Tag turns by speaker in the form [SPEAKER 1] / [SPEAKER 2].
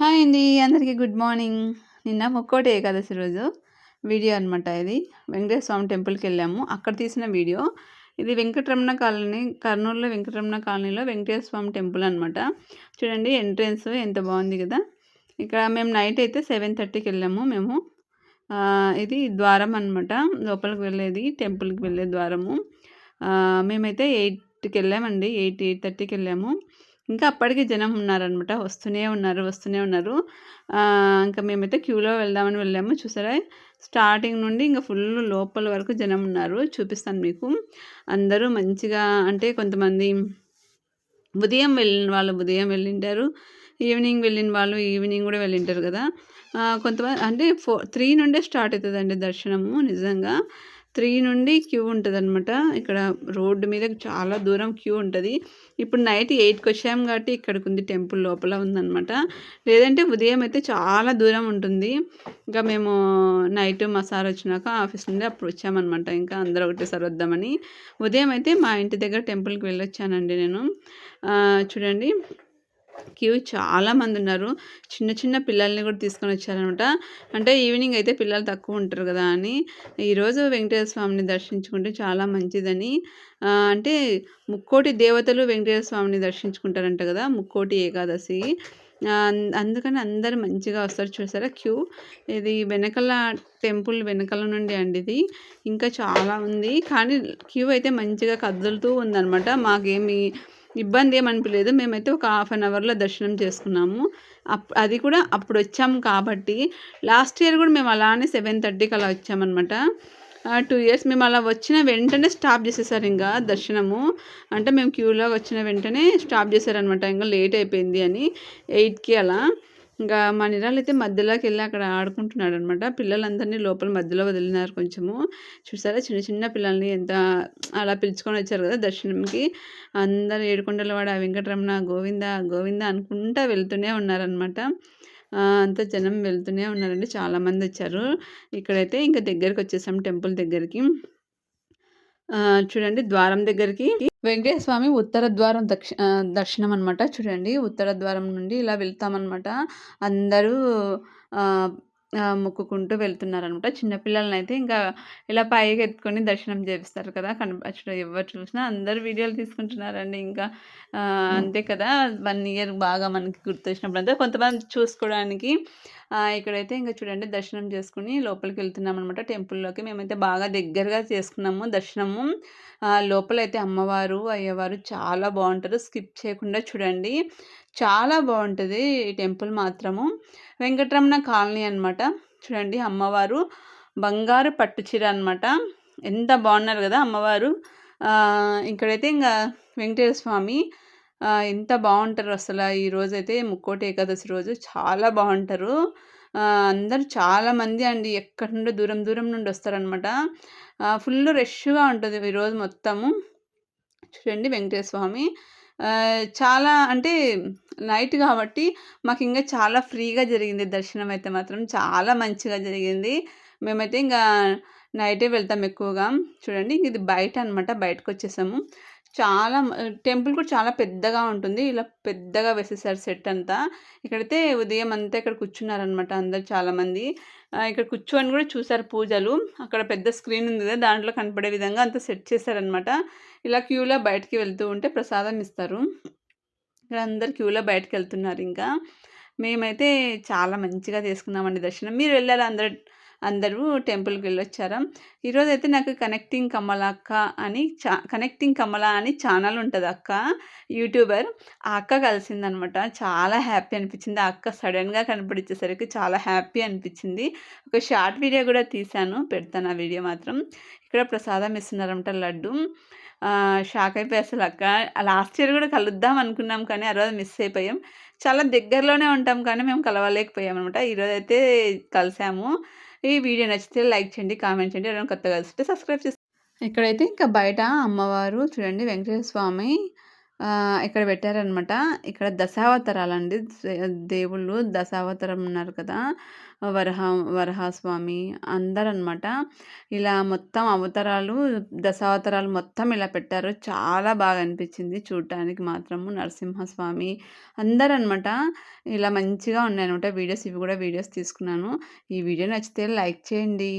[SPEAKER 1] Hi అండి అందరికీ good morning. నిన్న ముక్కోటి ఏకాదశి రోజు వీడియో అనమాట ఇది. వెంకటేశ్వర స్వామి టెంపుల్కి వెళ్ళాము. అక్కడ తీసిన వీడియో. ఇది వెంకటరమణ కాలనీ కర్నూలులో వెంకటరమణ కాలనీలో వెంకటేశ్వర స్వామి టెంపుల్ అనమాట చూడండి ఎంట్రెన్స్ ఎంత బాగుంది కదా. ఇక్కడ మేము నైట్ అయితే సెవెన్ థర్టీకి వెళ్ళాము మేము. ఇది ద్వారం అనమాట లోపలికి వెళ్ళేది టెంపుల్కి వెళ్ళే ద్వారము. మేమైతే ఎయిట్కి వెళ్ళామండి. ఎయిట్ ఎయిట్ థర్టీకి వెళ్ళాము. ఇంకా అప్పటికే జనం ఉన్నారనమాట. వస్తూనే ఉన్నారు వస్తూనే ఉన్నారు. ఇంకా మేమైతే క్యూలో వెళ్దామని వెళ్ళాము. చూసారా? స్టార్టింగ్ నుండి ఇంకా ఫుల్ లోపల వరకు జనం ఉన్నారు. చూపిస్తాను మీకు. అందరూ మంచిగా అంటే కొంతమంది ఉదయం వెళ్ళిన వాళ్ళు ఉదయం వెళ్ళింటారు ఈవినింగ్ వెళ్ళిన వాళ్ళు ఈవినింగ్ కూడా వెళ్ళింటారు కదా. కొంతమంది అంటే ఫోర్ త్రీ నుండే స్టార్ట్ అవుతుందండి దర్శనము నిజంగా. త్రీ నుండి క్యూ ఉంటుంది అనమాట ఇక్కడ రోడ్డు మీద చాలా దూరం క్యూ ఉంటుంది. ఇప్పుడు నైట్ ఎయిట్కి వచ్చాము కాబట్టి ఇక్కడికి ఉంది టెంపుల్ లోపల ఉందన్నమాట. లేదంటే ఉదయం అయితే చాలా దూరం ఉంటుంది. ఇంకా మేము నైట్ మసాలా వచ్చినాక ఆఫీస్ నుండి అప్పుడు వచ్చామన్నమాట. ఇంకా అందరూ ఒకటేసారి వద్దామని. ఉదయం అయితే మా ఇంటి దగ్గర టెంపుల్కి వెళ్ళొచ్చానండి నేను. చూడండి. క్యూ చాలామంది ఉన్నారు. చిన్న చిన్న పిల్లల్ని కూడా తీసుకొని వచ్చారనమాట. అంటే ఈవినింగ్ అయితే పిల్లలు తక్కువ ఉంటారు కదా అని. ఈరోజు వెంకటేశ్వర స్వామిని దర్శించుకుంటే చాలా మంచిదని. అంటే ముక్కోటి దేవతలు వెంకటేశ్వర స్వామిని దర్శించుకుంటారంట కదా ముక్కోటి ఏకాదశి. అందుకని అందరు మంచిగా వస్తారు చూసారా క్యూ? ఇది వెనకల టెంపుల్ వెనకల నుండి అండి ఇది. ఇంకా చాలా ఉంది. కానీ క్యూ అయితే మంచిగా కదులుతూ ఉందన్నమాట మాకేమి ఇబ్బంది ఏమనిపించలేదు మేమైతే ఒక హాఫ్ అన్ అవర్లో దర్శనం చేసుకున్నాము. అప్ అది కూడా అప్పుడు వచ్చాము కాబట్టి లాస్ట్ ఇయర్ కూడా మేము అలానే సెవెన్ థర్టీకి అలా వచ్చామన్నమాట. టూ ఇయర్స్ మేము అలా వచ్చిన వెంటనే స్టాప్ చేసేసారు ఇంకా దర్శనము. అంటే మేము క్యూలో వచ్చిన వెంటనే స్టాప్ చేశారనమాట ఇంకా లేట్ అయిపోయింది అని ఎయిట్కి అలా. ఇంకా మా నిరాలు అయితే మధ్యలోకి వెళ్ళి అక్కడ ఆడుకుంటున్నాడు అనమాట పిల్లలందరినీ లోపల మధ్యలో వదిలినారు కొంచెము. చూసారా? చిన్న చిన్న పిల్లల్ని ఎంత అలా పిలుచుకొని వచ్చారు కదా దర్శనంకి. అందరు ఏడుకొండల వాడ వెంకటరమణ గోవింద గోవింద అనుకుంటా వెళ్తూనే ఉన్నారనమాట. అంత జనం వెళ్తూనే ఉన్నారండి. చాలామంది వచ్చారు. ఇక్కడైతే ఇంకా దగ్గరికి వచ్చేసాం టెంపుల్ దగ్గరికి. చూడండి ద్వారం దగ్గరికి. వెంకటేశ్వర స్వామి ఉత్తర ద్వారం దక్షి దర్శనం అనమాట చూడండి ఉత్తర ద్వారం నుండి ఇలా వెళ్తామన్నమాట. అందరూ మొక్కుకుంటూ వెళ్తున్నారనమాట. చిన్నపిల్లలని అయితే ఇంకా ఇలా పైకి ఎత్తుకొని దర్శనం చేపిస్తారు కదా. కనపరచడం ఎవరు చూసినా అందరు వీడియోలు తీసుకుంటున్నారండి ఇంకా. అంతే కదా. వన్ ఇయర్ బాగా మనకి గుర్తొచ్చినప్పుడు అంతా. కొంతమంది చూసుకోవడానికి ఇక్కడైతే ఇంకా చూడండి దర్శనం చేసుకుని లోపలికి వెళ్తున్నాం అనమాట టెంపుల్లోకి. మేమైతే బాగా దగ్గరగా చేసుకున్నాము దర్శనము. లోపలైతే అమ్మవారు అయ్యవారు చాలా బాగుంటారు. స్కిప్ చేయకుండా చూడండి. చాలా బాగుంటుంది ఈ టెంపుల్ మాత్రము. వెంకటరమణ కాలనీ అనమాట చూడండి అమ్మవారు బంగారు పట్టుచీర అనమాట ఎంత బాగున్నారు కదా అమ్మవారు. ఇక్కడైతే ఇంకా వెంకటేశ్వర స్వామి ఎంత బాగుంటారు అసలు ఈ రోజైతే ముక్కోటి ఏకాదశి రోజు. చాలా బాగుంటారు అందరు చాలామంది అండి ఎక్కడి నుండి దూరం దూరం నుండి వస్తారనమాట ఫుల్ రష్గా ఉంటుంది ఈరోజు మొత్తము. చూడండి వెంకటేశ్వర స్వామి. చాలా అంటే నైట్ కాబట్టి మాకు ఇంకా చాలా ఫ్రీగా జరిగింది దర్శనం అయితే మాత్రం. చాలా మంచిగా జరిగింది. మేమైతే ఇంకా నైటే వెళ్తాం ఎక్కువగా. చూడండి ఇది బయట అనమాట బయటకు వచ్చేసాము. చాలా టెంపుల్ కూడా చాలా పెద్దగా ఉంటుంది. ఇలా పెద్దగా వేసేసారు సెట్ అంతా. ఇక్కడైతే ఉదయం అంతా ఇక్కడ కూర్చున్నారనమాట అందరు చాలామంది ఇక్కడ కూర్చొని కూడా చూసారు పూజలు. అక్కడ పెద్ద స్క్రీన్ ఉంది కదా దాంట్లో కనపడే విధంగా అంతా సెట్ చేశారనమాట ఇలా క్యూలో బయటికి వెళ్తూ ఉంటే ప్రసాదం ఇస్తారు. ఇక్కడ అందరు క్యూలో బయటకు వెళ్తున్నారు ఇంకా. మేమైతే చాలా మంచిగా తీసుకున్నామండి దర్శనం. మీరు వెళ్ళారా అందరు? అందరూ టెంపుల్కి వెళ్ళొచ్చారా. ఈరోజు అయితే నాకు కనెక్టింగ్ కమల అక్క అని చా కనెక్టింగ్ కమల అని ఛానల్ ఉంటుంది అక్క యూట్యూబర్. ఆ అక్క కలిసిందనమాట. చాలా హ్యాపీ అనిపించింది. ఆ అక్క సడన్గా కనపడిచ్చేసరికి చాలా హ్యాపీ అనిపించింది. ఒక షార్ట్ వీడియో కూడా తీశాను. పెడతాను ఆ వీడియో మాత్రం. ఇక్కడ ప్రసాదం ఇస్తున్నారంట లడ్డు. షాక్ అయిపోయి అసలు అక్క లాస్ట్ ఇయర్ కూడా కలుద్దాం అనుకున్నాం కానీ ఆ రోజు మిస్ అయిపోయాం. చాలా దగ్గరలోనే ఉంటాం కానీ మేము కలవలేకపోయాం అనమాట ఈరోజైతే కలిసాము. ఈ వీడియో నచ్చితే లైక్ చేయండి కామెంట్ చేయండి ఎవరైనా కొత్తగా వస్తే సబ్స్క్రైబ్ చేసి ఇక్కడైతే ఇంకా బయట అమ్మవారు చూడండి వెంకటేశ్వర స్వామి ఇక్కడ పెట్టారనమాట ఇక్కడ దశావతారాలండి. దేవుళ్ళు దశావతారం ఉన్నారు కదా. వరహ వరహాస్వామి అందరనమాట ఇలా మొత్తం అవతారాలు దశావతారాలు మొత్తం ఇలా పెట్టారు. చాలా బాగా అనిపించింది చూడటానికి మాత్రము. నరసింహస్వామి అందరూ అనమాట ఇలా మంచిగా ఉన్నాయన్నమాట. వీడియోస్ ఇవి కూడా వీడియోస్ తీసుకున్నాను. ఈ వీడియో నచ్చితే లైక్ చేయండి.